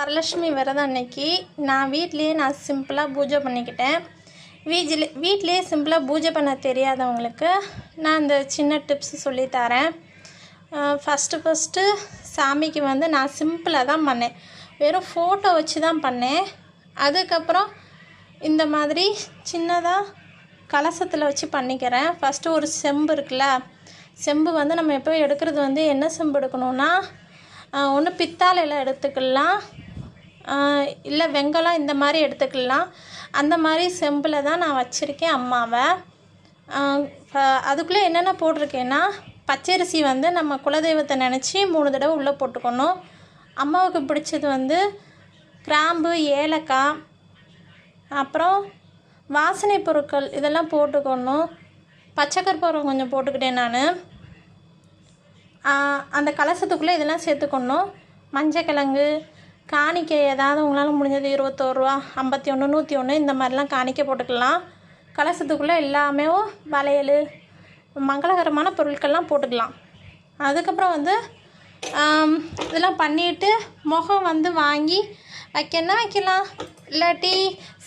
வரலட்சுமி விரதம் அன்னைக்கு நான் வீட்லேயே நான் சிம்பிளாக பூஜை பண்ணிக்கிட்டேன். வீட்டில் வீட்லேயே சிம்பிளாக பூஜை பண்ண தெரியாதவங்களுக்கு நான் இந்த சின்ன டிப்ஸ் சொல்லித்தரேன் ஃபஸ்ட்டு ஃபஸ்ட்டு சாமிக்கு வந்து நான் சிம்பிளாக தான் பண்ணேன். வெறும் ஃபோட்டோ வச்சு தான் பண்ணேன். அதுக்கப்புறம் இந்த மாதிரி சின்னதாக கலசத்தில் வச்சு பண்ணிக்கிறேன். ஃபஸ்ட்டு ஒரு செம்பு இருக்குல்ல செம்பு வந்து நம்ம எப்போ எடுக்கிறது வந்து என்ன செம்பு எடுக்கணும்னா ஒன்று பித்தாலையில் எடுத்துக்கலாம். இல்லை வெங்கலம் இந்த மாதிரி எடுத்துக்கலாம். அந்த மாதிரி செம்பில் தான் நான் வச்சுருக்கேன் அம்மாவை. அதுக்குள்ளே என்னென்ன போட்டிருக்கேன்னா பச்சரிசி வந்து நம்ம குலதெய்வத்தை நினச்சி மூணு தடவை உள்ளே போட்டுக்கணும். அம்மாவுக்கு பிடிச்சது வந்து கிராம்பு ஏலக்காய் அப்புறம் வாசனை பொருட்கள் இதெல்லாம் போட்டுக்கணும். பச்சை கற்பூரம் கொஞ்சம் போட்டுக்கிட்டேன் நான். அந்த கலசத்துக்குள்ளே இதெல்லாம் சேர்த்துக்கணும். மஞ்சக்கிழங்கு காணிக்கை ஏதாவது உங்களால் முடிஞ்சது இருபத்தோரு ஐம்பத்தி ஒன்று நூற்றி ஒன்று இந்த மாதிரிலாம் காணிக்கை போட்டுக்கலாம். கலசத்துக்குள்ளே எல்லாமே வளையல் மங்களகரமான பொருட்கள்லாம் போட்டுக்கலாம். அதுக்கப்புறம் வந்து இதெல்லாம் பண்ணிவிட்டு முகம் வந்து வாங்கி வைக்கணும் வைக்கலாம். இல்லாட்டி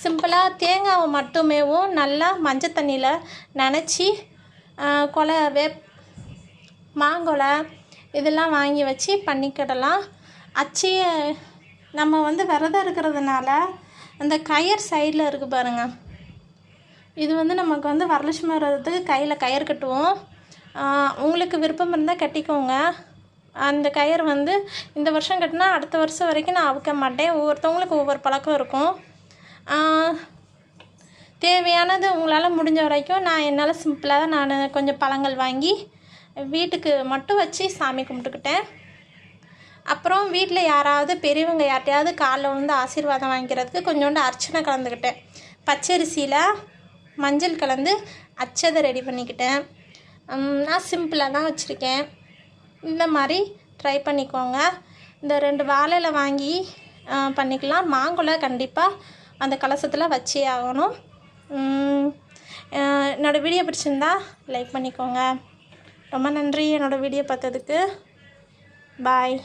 சிம்பிளாக தேங்காவை மட்டுமேவும் நல்லா மஞ்சள் தண்ணியில் நனைச்சி கொலை வேப் மாங்கொலை இதெல்லாம் வாங்கி வச்சு பண்ணிக்கிடலாம். அச்சிய நம்ம வந்து விரதம் இருக்கிறதுனால அந்த கயர் சைடில் இருக்குது பாருங்கள் இது வந்து நமக்கு வந்து வரலட்சுமி விரதத்துக்கு கையில் கயிறு கட்டுவோம். உங்களுக்கு விருப்பம் இருந்தால் கட்டிக்கோங்க. அந்த கயிறு வந்து இந்த வருஷம் கட்டினா அடுத்த வருஷம் வரைக்கும் நான் அவுக்க மாட்டேன். ஒவ்வொருத்தவங்களுக்கு ஒவ்வொரு பழக்கம் இருக்கும். தேவையானது உங்களால் முடிஞ்ச வரைக்கும் நான் என்னால் சிம்பிளாக நான் கொஞ்சம் பழங்கள் வாங்கி வீட்டுக்கு மட்டும் வச்சு சாமி கும்பிட்டுக்கிட்டேன். அப்புறம் வீட்டில் யாராவது பெரியவங்க யார்ட்டையாவது காலில் வந்து ஆசீர்வாதம் வாங்கிக்கிறதுக்கு கொஞ்சோண்டு அர்ச்சனை கலந்துக்கிட்டேன். பச்சரிசியில் மஞ்சள் கலந்து அச்சதை ரெடி பண்ணிக்கிட்டேன். நான் சிம்பிளாக தான் வச்சுருக்கேன். இந்த மாதிரி ட்ரை பண்ணிக்கோங்க. இந்த ரெண்டு வாழையில் வாங்கி பண்ணிக்கலாம். மாங்குளை கண்டிப்பாக அந்த கலசத்தில் வச்சே ஆகணும். என்னோடய வீடியோ பிடிச்சிருந்தா லைக் பண்ணிக்கோங்க. ரொம்ப நன்றி என்னோடய வீடியோ பார்த்ததுக்கு. பாய்